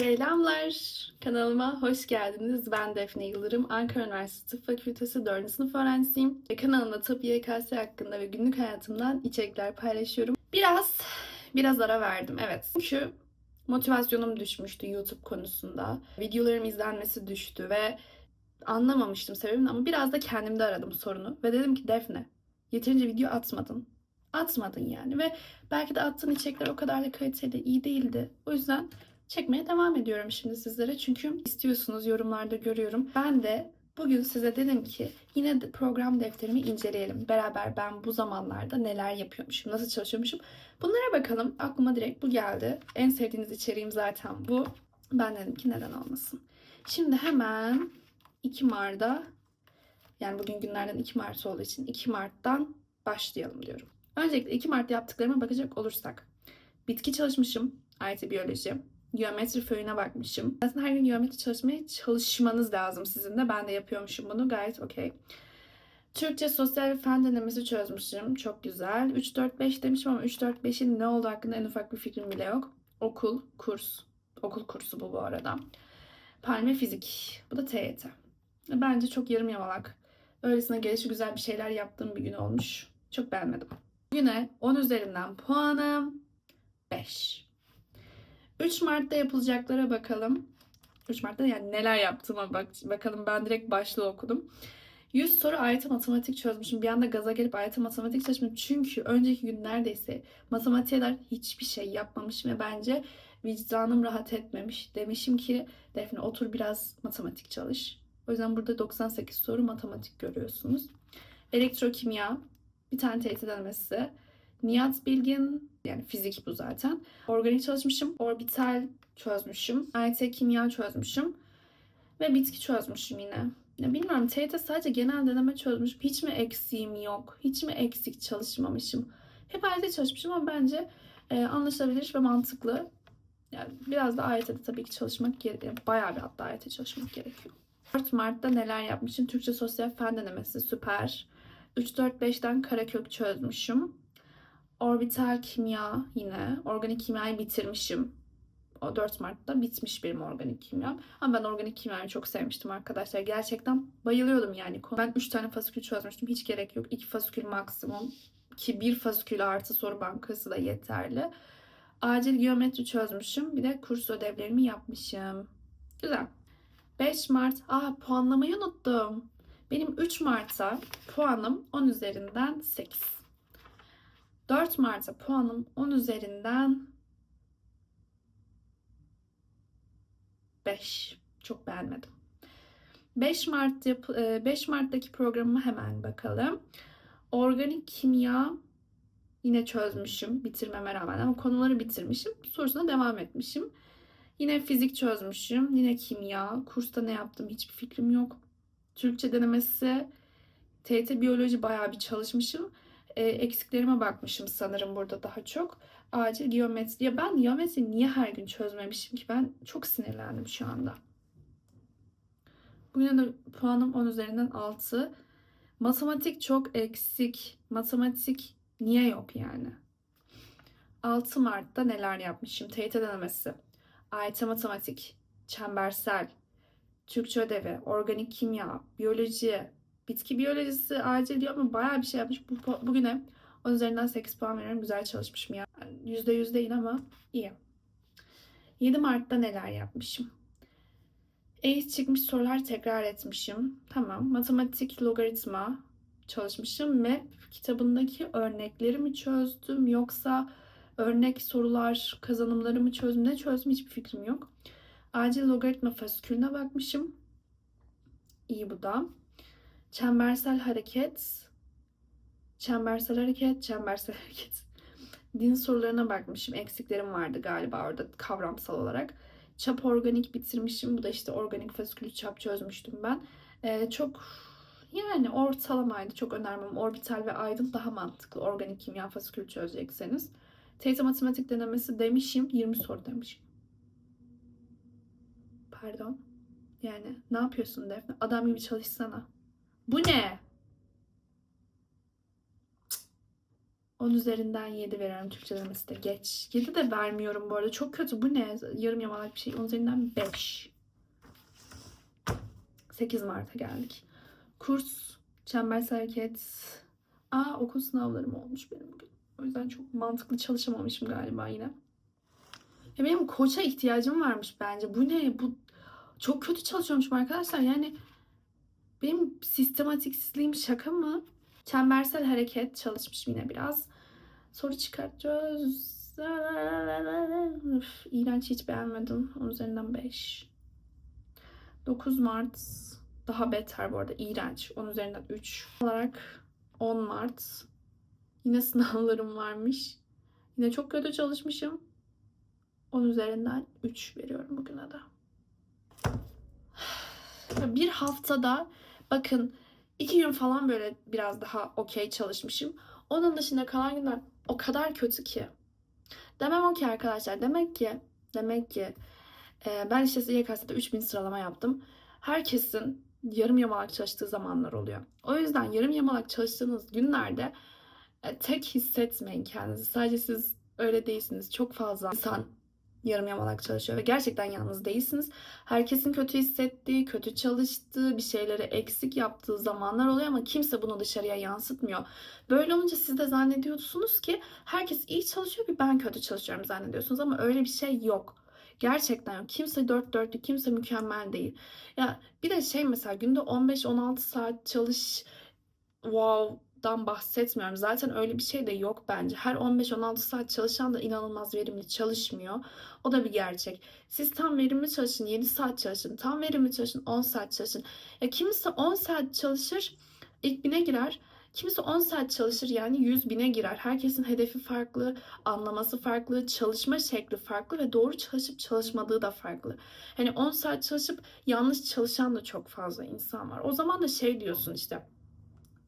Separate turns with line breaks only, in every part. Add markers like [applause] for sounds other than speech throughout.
Selamlar. Kanalıma hoş geldiniz. Ben Defne Yıldırım. Ankara Üniversitesi Tıp Fakültesi 4. sınıf öğrencisiyim. Ve Kanalımda tıp YKS hakkında ve günlük hayatımdan içerikler paylaşıyorum. Biraz, biraz ara verdim. Evet. Çünkü motivasyonum düşmüştü YouTube konusunda. Videolarım izlenmesi düştü ve anlamamıştım sebebini ama biraz da kendimde aradım sorunu. Ve dedim ki Defne, yeterince video atmadın. Atmadın yani ve belki de attığın içerikler o kadar da kaliteli, iyi değildi. O yüzden çekmeye devam ediyorum şimdi sizlere. Çünkü istiyorsunuz yorumlarda görüyorum. Ben de bugün size dedim ki yine de program defterimi inceleyelim. Beraber ben bu zamanlarda neler yapıyormuşum, nasıl çalışıyormuşum. Bunlara bakalım. Aklıma direkt bu geldi. En sevdiğiniz içeriğim zaten bu. Ben dedim ki neden olmasın. Şimdi hemen 2 Mart'da yani bugün günlerden 2 Mart olduğu için 2 Mart'tan başlayalım diyorum. Öncelikle 2 Mart yaptıklarıma bakacak olursak. Bitki çalışmışım. IT biyoloji. Geometri föyüne bakmışım. Zaten her gün geometri çalışmaya çalışmanız lazım sizin de. Ben de yapıyormuşum bunu. Gayet okey. Türkçe sosyal ve fen denemesi çözmüşüm. Çok güzel. 3-4-5 demişim ama 3-4-5'in ne olduğu hakkında en ufak bir fikrim bile yok. Okul, kurs. Okul kursu bu bu arada. Palme fizik. Bu da TYT. Bence çok yarım yamalak. Öylesine gelişi güzel bir şeyler yaptığım bir gün olmuş. Çok beğenmedim. Güne 10 üzerinden puanım 5. 3 Mart'ta yapılacaklara bakalım. 3 Mart'ta yani neler yaptığıma bak bakalım. Ben direkt başlığı okudum. 100 soru AYT matematik çözmüşüm. Bir anda gaza gelip AYT matematik çalışmışım. Çünkü önceki gün neredeyse matematiğe hiçbir şey yapmamışım ve bence vicdanım rahat etmemiş. Demişim ki Defne otur biraz matematik çalış. O yüzden burada 98 soru matematik görüyorsunuz. Elektrokimya, bir tane TYT denemesi. Nihat Bilgin, yani fizik bu zaten. Organik çalışmışım. Orbital çözmüşüm. AYT kimya çözmüşüm. Ve bitki çözmüşüm yine. Ya bilmiyorum TYT sadece genel deneme çözmüş. Hiç mi eksiğim yok? Hiç mi eksik çalışmamışım? Hep AYT çalışmışım ama bence e, anlaşılabilir ve mantıklı. Yani biraz da AYT'de tabii ki çalışmak gerekiyor. Bayağı bir hatta AYT çalışmak gerekiyor. 4 Mart'ta neler yapmışım? Türkçe Sosyal Fen Denemesi süper. 3-4-5'ten karekök çözmüşüm. Orbital kimya yine. Organik kimyayı bitirmişim. O 4 Mart'ta bitmiş benim organik kimyam. Ama ben organik kimyayı çok sevmiştim arkadaşlar. Gerçekten bayılıyordum yani. Ben 3 tane fasikül çözmüştüm. Hiç gerek yok. 2 fasikül maksimum. Ki 1 fasikül artı soru bankası da yeterli. Acil geometri çözmüşüm. Bir de kurs ödevlerimi yapmışım. Güzel. 5 Mart. Aa puanlamayı unuttum. Benim 3 Mart'a puanım 10 üzerinden 8. 4 Mart'a puanım 10 üzerinden 5. Çok beğenmedim. 5 Mart yap 5 Mart'taki programıma hemen bakalım. Organik kimya yine çözmüşüm bitirmeme rağmen ama konuları bitirmişim. Sorusuna devam etmişim. Yine fizik çözmüşüm. Yine kimya. Kursta ne yaptım hiçbir fikrim yok. Türkçe denemesi. TYT biyoloji bayağı bir çalışmışım. E, eksiklerime bakmışım sanırım burada daha çok. Acil geometri. Ya ben geometri niye her gün çözmemişim ki? Ben çok sinirlendim şu anda. Bugün de puanım 10 üzerinden 6. Matematik çok eksik. Matematik niye yok yani? 6 Mart'ta neler yapmışım? TYT denemesi. AYT matematik, çembersel, Türkçe ödevi, organik kimya, biyoloji, bitki biyolojisi acil diyor ama bayağı bir şey yapmış. Bu, bugüne 10 üzerinden 8 puan veriyorum. Güzel çalışmışım ya. Yani %100 değil ama iyi. 7 Mart'ta neler yapmışım? Eğit çıkmış sorular tekrar etmişim. Tamam. Matematik, logaritma çalışmışım. Map kitabındaki örnekleri mi çözdüm yoksa örnek sorular, kazanımları mı çözdüm, ne çözdüm hiçbir fikrim yok. Acil logaritma fasikülüne bakmışım. İyi bu da. Çembersel hareket. Çembersel hareket, çembersel [laughs] hareket. Din sorularına bakmışım. Eksiklerim vardı galiba orada kavramsal olarak. Çap organik bitirmişim. Bu da işte organik fasikülü çap çözmüştüm ben. Ee, çok yani ortalamaydı. Çok önermem. Orbital ve aydın daha mantıklı. Organik kimya fasikülü çözecekseniz. TYT matematik denemesi demişim. 20 soru demişim. Pardon. Yani ne yapıyorsun Defne? Adam gibi çalışsana. Bu ne? Cık. O 10 üzerinden 7 veriyorum Türkçe demesi de geç. 7 de vermiyorum bu arada. Çok kötü. Bu ne? Yarım yamalak bir şey. 10 üzerinden 5. 8 Mart'a geldik. Kurs, çembersel hareket. Aa okul sınavlarım olmuş benim bugün. O yüzden çok mantıklı çalışamamışım galiba yine. Ya benim koça ihtiyacım varmış bence. Bu ne? Bu çok kötü çalışıyormuşum arkadaşlar. Yani benim sistematiksizliğim şaka mı? Çembersel hareket çalışmışım yine biraz. Soru çıkartacağız. Üf, iğrenç hiç beğenmedim. 10 üzerinden 5. 9 Mart daha beter bu arada. iğrenç. 10 üzerinden 3 olarak 10 Mart. Yine [laughs] sınavlarım varmış. Yine çok kötü çalışmışım. 10 üzerinden 3 veriyorum bugüne de. [sighs] Bir haftada bakın iki gün falan böyle biraz daha okey çalışmışım. Onun dışında kalan günler o kadar kötü ki. Demem o ki arkadaşlar. Demek ki demek ki e, ben işte YKS'de 3000 sıralama yaptım. Herkesin yarım yamalak çalıştığı zamanlar oluyor. O yüzden yarım yamalak çalıştığınız günlerde e, tek hissetmeyin kendinizi. Sadece siz öyle değilsiniz. Çok fazla insan yarım yamalak çalışıyor ve gerçekten yalnız değilsiniz. Herkesin kötü hissettiği, kötü çalıştığı, bir şeyleri eksik yaptığı zamanlar oluyor ama kimse bunu dışarıya yansıtmıyor. Böyle olunca siz de zannediyorsunuz ki herkes iyi çalışıyor ki ben kötü çalışıyorum zannediyorsunuz ama öyle bir şey yok. Gerçekten yok. Kimse dört dörtlük, kimse mükemmel değil. Ya bir de şey mesela günde 15-16 saat çalış wow'dan bahsetmiyorum. Zaten öyle bir şey de yok bence. Her 15-16 saat çalışan da inanılmaz verimli çalışmıyor. O da bir gerçek. Siz tam verimli çalışın, 7 saat çalışın. Tam verimli çalışın, 10 saat çalışın. Ya kimisi 10 saat çalışır, ilk bine girer. Kimisi 10 saat çalışır yani 100 bine girer. Herkesin hedefi farklı, anlaması farklı, çalışma şekli farklı ve doğru çalışıp çalışmadığı da farklı. Hani 10 saat çalışıp yanlış çalışan da çok fazla insan var. O zaman da şey diyorsun işte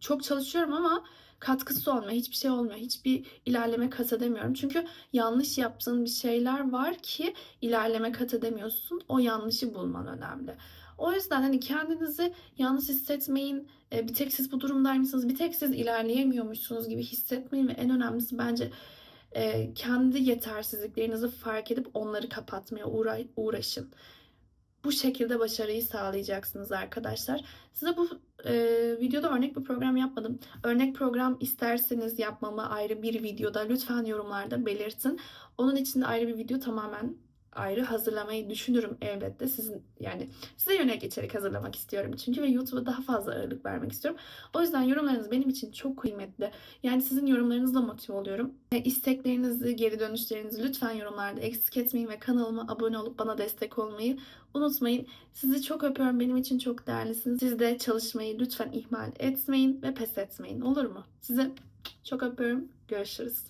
çok çalışıyorum ama katkısı olmuyor. Hiçbir şey olmuyor. Hiçbir ilerleme kat edemiyorum. Çünkü yanlış yaptığın bir şeyler var ki ilerleme kat edemiyorsun. O yanlışı bulman önemli. O yüzden hani kendinizi yalnız hissetmeyin. E, Bir tek siz bu durumdaymışsınız. Bir tek siz ilerleyemiyormuşsunuz gibi hissetmeyin. Ve en önemlisi bence e, kendi yetersizliklerinizi fark edip onları kapatmaya uğra- uğraşın. Bu şekilde başarıyı sağlayacaksınız arkadaşlar. Size bu e, videoda örnek bir program yapmadım. Örnek program isterseniz yapmamı ayrı bir videoda lütfen yorumlarda belirtin. Onun için de ayrı bir video tamamen ayrı hazırlamayı düşünürüm elbette. Sizin yani size yönelik içerik hazırlamak istiyorum çünkü ve YouTube'a daha fazla ağırlık vermek istiyorum. O yüzden yorumlarınız benim için çok kıymetli. Yani sizin yorumlarınızla motive oluyorum. E, isteklerinizi, geri dönüşlerinizi lütfen yorumlarda eksik etmeyin ve kanalıma abone olup bana destek olmayı unutmayın. Sizi çok öpüyorum. Benim için çok değerlisiniz. Siz de çalışmayı lütfen ihmal etmeyin ve pes etmeyin. Olur mu? Sizi çok öpüyorum. Görüşürüz.